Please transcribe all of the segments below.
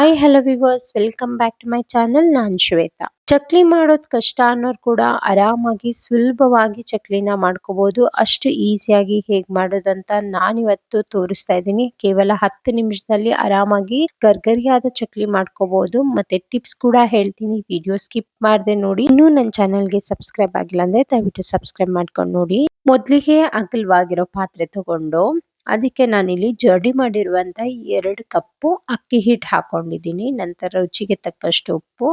Hi hello viewers welcome back to my channel ನಾನ್ ಶ್ವೇತಾ. ಚಕ್ಲಿ ಮಾಡೋದ್ ಕಷ್ಟ ಅನ್ನೋರು ಕೂಡ ಆರಾಮಾಗಿ, ಸುಲಭವಾಗಿ ಚಕ್ಲಿನ ಮಾಡ್ಕೋಬಹುದು ಅಷ್ಟು ಈಸಿಯಾಗಿ ಹೇಗ್ ಮಾಡೋದಂತ ನಾನಿವತ್ತು ತೋರಿಸ್ತಾ ಇದ್ದೀನಿ. ಕೇವಲ ಹತ್ತು ನಿಮಿಷದಲ್ಲಿ ಆರಾಮಾಗಿ ಗರ್ಗರಿಯಾದ ಚಕ್ಲಿ ಮಾಡ್ಕೋಬಹುದು ಮತ್ತೆ ಟಿಪ್ಸ್ ಕೂಡ ಹೇಳ್ತೀನಿ. ವಿಡಿಯೋ ಸ್ಕಿಪ್ ಮಾಡದೆ ನೋಡಿ. ಇನ್ನೂ ನನ್ನ ಚಾನಲ್ಗೆ ಸಬ್ಸ್ಕ್ರೈಬ್ ಆಗಿಲ್ಲ ಅಂದ್ರೆ ದಯವಿಟ್ಟು ಸಬ್ಸ್ಕ್ರೈಬ್ ಮಾಡ್ಕೊಂಡು ನೋಡಿ. ಮೊದಲಿಗೆ ಅಗಲವಾಗಿರೋ ಪಾತ್ರೆ ತಗೊಂಡು ಅದಕ್ಕೆ ನಾನಿಲ್ಲಿ ಜರ್ಡಿ ಮಾಡಿರುವಂತ ಎರಡು ಕಪ್ಪು ಅಕ್ಕಿ ಹಿಟ್ಟು ಹಾಕೊಂಡಿದ್ದೀನಿ. ನಂತರ ರುಚಿಗೆ ತಕ್ಕಷ್ಟು ಉಪ್ಪು,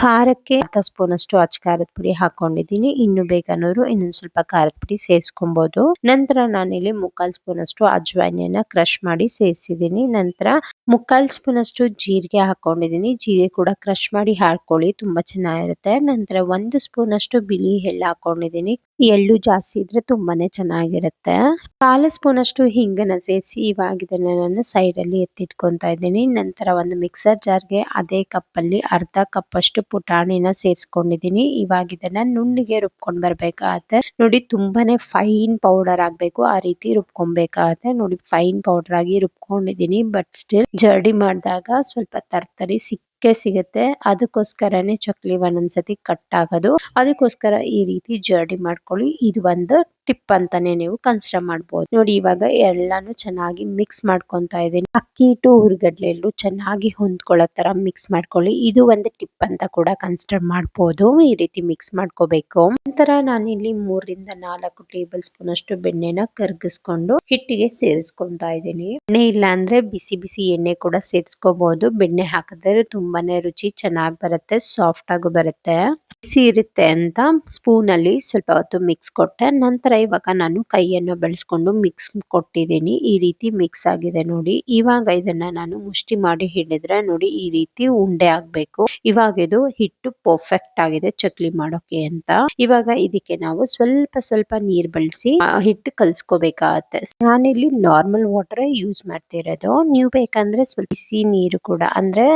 ಖಾರಕ್ಕೆ ಅರ್ಧ ಸ್ಪೂನ್ ಅಷ್ಟು ಅಚ್ಚ ಖಾರದ ಪುಡಿ ಹಾಕೊಂಡಿದ್ದೀನಿ. ಇನ್ನು ಬೇಕನ್ನೋರು ಇನ್ನೊಂದು ಸ್ವಲ್ಪ ಖಾರದ ಪುಡಿ ಸೇರಿಸ್ಕೊಬಹುದು ನಂತರ ನಾನಿಲ್ಲಿ ಮುಕ್ಕಾಲ್ ಸ್ಪೂನ್ ಅಷ್ಟು ಅಜ್ವಾನಿಯನ್ನ ಕ್ರಶ್ ಮಾಡಿ ಸೇರಿಸಿದ್ದೀನಿ. ನಂತರ ಮುಕ್ಕಾಲ್ ಸ್ಪೂನ್ ಅಷ್ಟು ಜೀರಿಗೆ ಹಾಕೊಂಡಿದ್ದೀನಿ. ಜೀರಿಗೆ ಕೂಡ ಕ್ರಶ್ ಮಾಡಿ ಹಾಕೊಳ್ಳಿ, ತುಂಬಾ ಚೆನ್ನಾಗಿರುತ್ತೆ. ನಂತರ ಒಂದು ಸ್ಪೂನ್ ಅಷ್ಟು ಬಿಳಿ ಎಳ್ಳು ಹಾಕೊಂಡಿದ್ದೀನಿ. ಎಳ್ಳು ಜಾಸ್ತಿ ಇದ್ರೆ ತುಂಬಾನೇ ಚೆನ್ನಾಗಿರುತ್ತೆ. ಕಾಲು ಸ್ಪೂನ್ ಅಷ್ಟು ಹಿಂಗನ್ನ ಸೇರಿಸಿ ಇವಾಗ ಇದನ್ನ ನಾನು ಸೈಡ್ ಅಲ್ಲಿ ಎತ್ತಿಟ್ಕೊಂತಾ ಇದ್ದೀನಿ. ನಂತರ ಒಂದು ಮಿಕ್ಸರ್ ಜಾರ್ಗೆ ಅದೇ ಕಪ್ ಅಲ್ಲಿ ಅರ್ಧ ಕಪ್ ಅಷ್ಟು ಪುಟಾಣಿನ ಸೇರಿಸ್ಕೊಂಡಿದ್ದೀನಿ. ಇವಾಗ ಇದನ್ನ ನುಣ್ಣಗೆ ರುಬ್ಕೊಂಡ್ ಬರ್ಬೇಕಾಗತ್ತೆ. ನೋಡಿ ತುಂಬಾನೇ ಫೈನ್ ಪೌಡರ್ ಆಗ್ಬೇಕು. ಆ ರೀತಿ ರುಬ್ಕೊಬೇಕಾಗತ್ತೆ. ನೋಡಿ ಫೈನ್ ಪೌಡರ್ ಆಗಿ ರುಬ್ಕೊಂಡಿದೀನಿ ಬಟ್ ಸ್ಟಿಲ್ ಜರ್ಡಿ ಮಾಡಿದಾಗ ಸ್ವಲ್ಪ ತರ್ತರಿ ಸಿಕ್ಕೇ ಸಿಗುತ್ತೆ. ಅದಕ್ಕೋಸ್ಕರನೇ ಚಕ್ಲಿ ಒಂದೊಂದ್ಸತಿ ಕಟ್ ಆಗೋದು. ಅದಕ್ಕೋಸ್ಕರ ಈ ರೀತಿ ಜರ್ಡಿ ಮಾಡ್ಕೊಳ್ಳಿ. ಇದು ಒಂದು ಟಿಪ್ ಅಂತಾನೆ ನೀವು ಕನ್ಸಿಡರ್ ಮಾಡಬಹುದು ನೋಡಿ ಇವಾಗ ಎಲ್ಲಾನು ಚೆನ್ನಾಗಿ ಮಿಕ್ಸ್ ಮಾಡ್ಕೊಂತಾ ಇದೀನಿ ಅಕ್ಕಿ ಹಿಟ್ಟು ಹುರ್ಗಡ್ಲೆ ಹಿಟ್ಟು ಚೆನ್ನಾಗಿ ಹೊಂದ್ಕೊಳ್ಳೋ ತರ ಮಿಕ್ಸ್ ಮಾಡ್ಕೊಳ್ಳಿ. ಇದು ಒಂದು ಟಿಪ್ ಅಂತ ಕೂಡ ಕನ್ಸಿಡರ್ ಮಾಡಬಹುದು ಈ ರೀತಿ ಮಿಕ್ಸ್ ಮಾಡ್ಕೋಬೇಕು. ನಂತರ ನಾನಿಲ್ಲಿ ಮೂರರಿಂದ ನಾಲ್ಕು ಟೇಬಲ್ ಸ್ಪೂನ್ ಅಷ್ಟು ಬೆಣ್ಣೆನ ಕರ್ಗಿಸ್ಕೊಂಡು ಹಿಟ್ಟಿಗೆ ಸೇರಿಸ್ಕೊಂತಾ ಇದೀನಿ ಎಣ್ಣೆ ಇಲ್ಲ ಅಂದ್ರೆ ಬಿಸಿ ಬಿಸಿ ಎಣ್ಣೆ ಕೂಡ ಸೇರಿಸ್ಕೋಬಹುದು ಬೆಣ್ಣೆ ಹಾಕಿದ್ರೆ ತುಂಬಾನೇ ರುಚಿ ಚೆನ್ನಾಗಿ ಬರುತ್ತೆ ಸಾಫ್ಟ್ ಆಗು ಬರುತ್ತೆ. ಬಿಸಿ ಇರುತ್ತೆ ಅಂತ ಸ್ಪೂನ್ ಅಲ್ಲಿ ಸ್ವಲ್ಪ ಹೊತ್ತು ಮಿಕ್ಸ್ ಕೊಟ್ಟೆ. ನಂತರ ಇವಾಗ ನಾನು ಕೈಯನ್ನು ಬೆಳೆಸ್ಕೊಂಡು ಮಿಕ್ಸ್ ಕೊಟ್ಟಿದ್ದೀನಿ. ಈ ರೀತಿ ಮಿಕ್ಸ್ ಆಗಿದೆ ನೋಡಿ. ಇವಾಗ ಇದನ್ನ ನಾನು ಮುಷ್ಟಿ ಮಾಡಿ ಹಿಡಿದ್ರೆ ನೋಡಿ ಈ ರೀತಿ ಉಂಡೆ ಆಗ್ಬೇಕು. ಇವಾಗ ಇದು ಹಿಟ್ಟು ಪರ್ಫೆಕ್ಟ್ ಆಗಿದೆ ಚಕ್ಲಿ ಮಾಡೋಕೆ ಅಂತ. ಇವಾಗ ಇದಕ್ಕೆ ನಾವು ಸ್ವಲ್ಪ ಸ್ವಲ್ಪ ನೀರ್ ಬಳಸಿ ಹಿಟ್ಟು ಕಲ್ಸ್ಕೋಬೇಕಾಗತ್ತೆ. ನಾನಿಲ್ಲಿ ನಾರ್ಮಲ್ ವಾಟರ್ ಯೂಸ್ ಮಾಡ್ತಿರೋದು. ನೀವು ಬೇಕಂದ್ರೆ ಸ್ವಲ್ಪ ಬಿಸಿ ನೀರು ಕೂಡ, ಅಂದ್ರೆ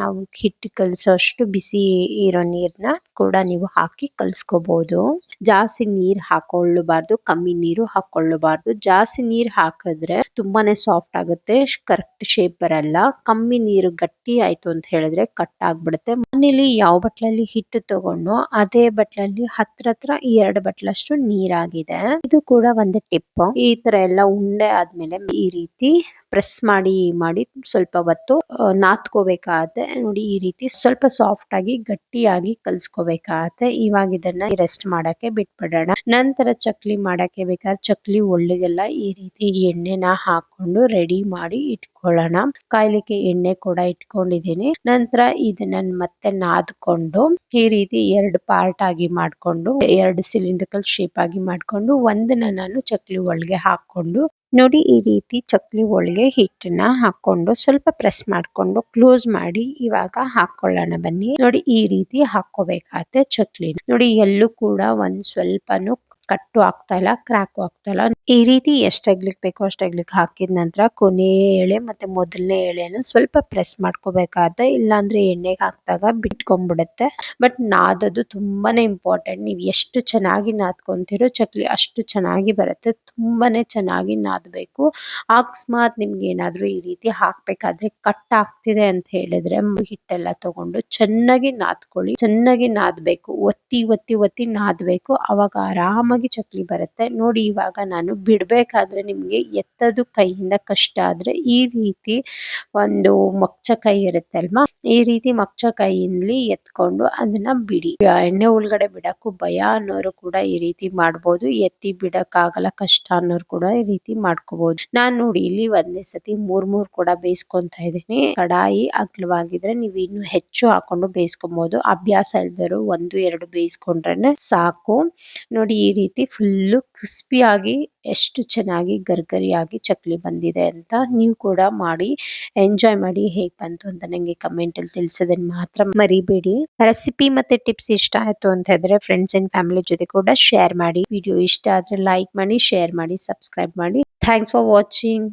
ನಾವು ಹಿಟ್ಟು ಕಲ್ಸೋ ಅಷ್ಟು ಬಿಸಿ ಇರೋ ನೀರ್ನ ಕೂಡ ನೀವು ಹಾಕಿ ಕಲ್ಸ್ಕೋಬಹುದು ಜಾಸ್ತಿ ನೀರ್ ಹಾಕೊಳ್ಳಬಾರ್ದು, ಕಮ್ಮಿ ನೀರು ಹಾಕೊಳ್ಳಬಾರ್ದು. ಜಾಸ್ತಿ ನೀರ್ ಹಾಕಿದ್ರೆ ತುಂಬಾನೇ ಸಾಫ್ಟ್ ಆಗುತ್ತೆ ಕರೆಕ್ಟ್ ಶೇಪ್ ಬರಲ್ಲ. ಕಮ್ಮಿ ನೀರು ಗಟ್ಟಿ ಆಯ್ತು ಅಂತ ಹೇಳಿದ್ರೆ ಕಟ್ ಆಗ್ಬಿಡುತ್ತೆ. ಮನೇಲಿ ಯಾವ ಬಟ್ಲಲ್ಲಿ ಹಿಟ್ಟು ತಗೊಂಡು ಅದೇ ಬಟ್ಲಲ್ಲಿ ಹತ್ರ ಹತ್ರ ಎರಡು ಬಟ್ಲಷ್ಟು ನೀರಾಗಿದೆ. ಇದು ಕೂಡ ಒಂದು ಟಿಪ್ ಈ ತರ ಎಲ್ಲ ಉಂಡೆ ಆದ್ಮೇಲೆ ಈ ರೀತಿ ಪ್ರೆಸ್ ಮಾಡಿ ಮಾಡಿ ಸ್ವಲ್ಪ ಹೊತ್ತು ನಾದ್ಕೋಬೇಕಾಗತ್ತೆ ನೋಡಿ ಈ ರೀತಿ ಸ್ವಲ್ಪ ಸಾಫ್ಟ್ ಆಗಿ, ಗಟ್ಟಿಯಾಗಿ ಕಲ್ಸ್ಕೋಬೇಕಾಗತ್ತೆ. ಇವಾಗ ಇದನ್ನ ರೆಸ್ಟ್ ಮಾಡಕ್ಕೆ ಬಿಟ್ಬಿಡೋಣ. ನಂತರ ಚಕ್ಲಿ ಮಾಡಕ್ಕೆ ಬೇಕಾದ್ರೆ ಚಕ್ಲಿ ಒಳ್ಳಿಗೆಲ್ಲ ಈ ರೀತಿ ಎಣ್ಣೆನ ಹಾಕೊಂಡು ರೆಡಿ ಮಾಡಿ ಇಟ್ಕೊಳ್ಳೋಣ. ಕಾಯ್ಲಿಕ್ಕೆ ಎಣ್ಣೆ ಕೂಡ ಇಟ್ಕೊಂಡಿದ್ದೀನಿ. ನಂತರ ಇದನ್ನ ಮತ್ತೆ ನಾದ್ಕೊಂಡು ಈ ರೀತಿ ಎರಡು ಪಾರ್ಟ್ ಆಗಿ ಮಾಡ್ಕೊಂಡು, ಎರಡು ಸಿಲಿಂಡ್ರಿಕಲ್ ಶೇಪ್ ಆಗಿ ಮಾಡ್ಕೊಂಡು ಒಂದನ್ನ ನಾನು ಚಕ್ಲಿ ಒಳಗೆ ಹಾಕೊಂಡು ನೋಡಿ ಈ ರೀತಿ ಚಕ್ಲಿ ಒಳಗೆ ಹಿಟ್ಟನ್ನ ಹಾಕೊಂಡು ಸ್ವಲ್ಪ ಪ್ರೆಸ್ ಮಾಡ್ಕೊಂಡು ಕ್ಲೋಸ್ ಮಾಡಿ ಇವಾಗ ಹಾಕೊಳ್ಳೋಣ ಬನ್ನಿ. ನೋಡಿ ಈ ರೀತಿ ಹಾಕೋಬೇಕಾಗತ್ತೆ ಚಕ್ಲಿ ನೋಡಿ ಎಲ್ಲೂ ಕೂಡ ಒಂದ್ ಸ್ವಲ್ಪನು ಕಟ್ಟು ಆಗ್ತಾ ಇಲ್ಲ ಕ್ರಾಕು ಆಗ್ತಾ ಇಲ್ಲ. ಈ ರೀತಿ ಎಷ್ಟು ಅಗ್ಲಿಕ್ ಬೇಕೋ ಅಷ್ಟು ಅಗ್ಲಿಕ್ ಹಾಕಿದ ನಂತರ ಕೊನೆ ಎಳೆ ಮತ್ತೆ ಮೊದಲನೇ ಎಳೆಯನ್ನು ಸ್ವಲ್ಪ ಪ್ರೆಸ್ ಮಾಡ್ಕೋಬೇಕಾಗತ್ತೆ ಇಲ್ಲಾಂದ್ರೆ ಎಣ್ಣೆಗೆ ಹಾಕಿದಾಗ ಬಿಟ್ಕೊಂಡ್ಬಿಡುತ್ತೆ ಬಟ್ ನಾದೋದು ತುಂಬಾನೇ ಇಂಪಾರ್ಟೆಂಟ್. ನೀವು ಎಷ್ಟು ಚೆನ್ನಾಗಿ ನಾದ್ಕೊಂತೀರೋ ಚಕ್ಲಿ ಅಷ್ಟು ಚೆನ್ನಾಗಿ ಬರುತ್ತೆ. ತುಂಬಾನೇ ಚೆನ್ನಾಗಿ ನಾದಬೇಕು. ಅಕಸ್ಮಾತ್ ನಿಮ್ಗೆ ಏನಾದರೂ ಈ ರೀತಿ ಹಾಕ್ಬೇಕಾದ್ರೆ ಕಟ್ ಆಗ್ತಿದೆ ಅಂತ ಹೇಳಿದ್ರೆ ಹಿಟ್ಟೆಲ್ಲ ತಗೊಂಡು ಚೆನ್ನಾಗಿ ನಾದ್ಕೊಳ್ಳಿ. ಚೆನ್ನಾಗಿ ನಾದಬೇಕು. ಒತ್ತಿ ಒತ್ತಿ ಒತ್ತಿ ನಾದಬೇಕು. ಅವಾಗ ಆರಾಮಾಗಿ ಚಕ್ಲಿ ಬರುತ್ತೆ. ನೋಡಿ, ಇವಾಗ ನಾನು ಬಿಡಬೇಕಾದ್ರೆ ನಿಮಗೆ ಎತ್ತದು ಕೈಯಿಂದ ಕಷ್ಟ ಆದ್ರೆ ಈ ರೀತಿ ಒಂದು ಮೊಚ್ಚ ಕೈ ಇರುತ್ತೆ ಅಲ್ವಾ ಈ ರೀತಿ ಮೊಚ್ಚ ಕೈಯಲ್ಲಿ ಎತ್ಕೊಂಡು ಅದನ್ನ ಬಿಡಿ. ಎಣ್ಣೆ ಒಳಗಡೆ ಬಿಡಕ್ಕೂ ಭಯ ಅನ್ನೋರು ಕೂಡ ಈ ರೀತಿ ಮಾಡ್ಬೋದು. ಎತ್ತಿ ಬಿಡಕ್ಕಾಗಲ್ಲ ಕಷ್ಟ ಅನ್ನೋರು ಕೂಡ ಈ ರೀತಿ ಮಾಡ್ಕೋಬಹುದು ನಾನ್ ನೋಡಿ, ಇಲ್ಲಿ ಒಂದೇ ಸತಿ ಮೂರ್ ಮೂರ್ ಕೂಡ ಬೇಯಿಸ್ಕೊಂತಾ ಇದ್ದೀನಿ. ಕಡಾಯಿ ಅಗಲವಾಗಿದ್ರೆ ನೀವು ಇನ್ನು ಹೆಚ್ಚು ಹಾಕೊಂಡು ಬೇಯಿಸ್ಕೊಬಹುದು ಅಭ್ಯಾಸ ಇಲ್ದರು ಒಂದು, ಎರಡು ಬೇಯಿಸ್ಕೊಂಡ್ರೆ ಸಾಕು. ನೋಡಿ, ಈ ರೀತಿ ಫುಲ್ಲು ಕ್ರಿಸ್ಪಿಯಾಗಿ ಎಷ್ಟು ಚೆನ್ನಾಗಿ ಗರ್ಗರಿಯಾಗಿ ಚಕ್ಲಿ ಬಂದಿದೆ ಅಂತ ನೀವು ಕೂಡ ಮಾಡಿ, ಎಂಜಾಯ್ ಮಾಡಿ ಹೇಗೆ ಬಂತು ಅಂತ ನನಗೆ ಕಮೆಂಟ್ ಅಲ್ಲಿ ತಿಳಿಸೋದನ್ನ ಮಾತ್ರ ಮರಿಬೇಡಿ. ರೆಸಿಪಿ ಮತ್ತೆ ಟಿಪ್ಸ್ ಇಷ್ಟ ಆಯ್ತು ಅಂತ ಹೇಳಿದ್ರೆ ಫ್ರೆಂಡ್ಸ್ ಅಂಡ್ ಫ್ಯಾಮಿಲಿ ಜೊತೆ ಕೂಡ ಶೇರ್ ಮಾಡಿ. ವಿಡಿಯೋ ಇಷ್ಟ ಆದ್ರೆ ಲೈಕ್ ಮಾಡಿ ಶೇರ್ ಮಾಡಿ ಸಬ್ಸ್ಕ್ರೈಬ್ ಮಾಡಿ. Thanks for watching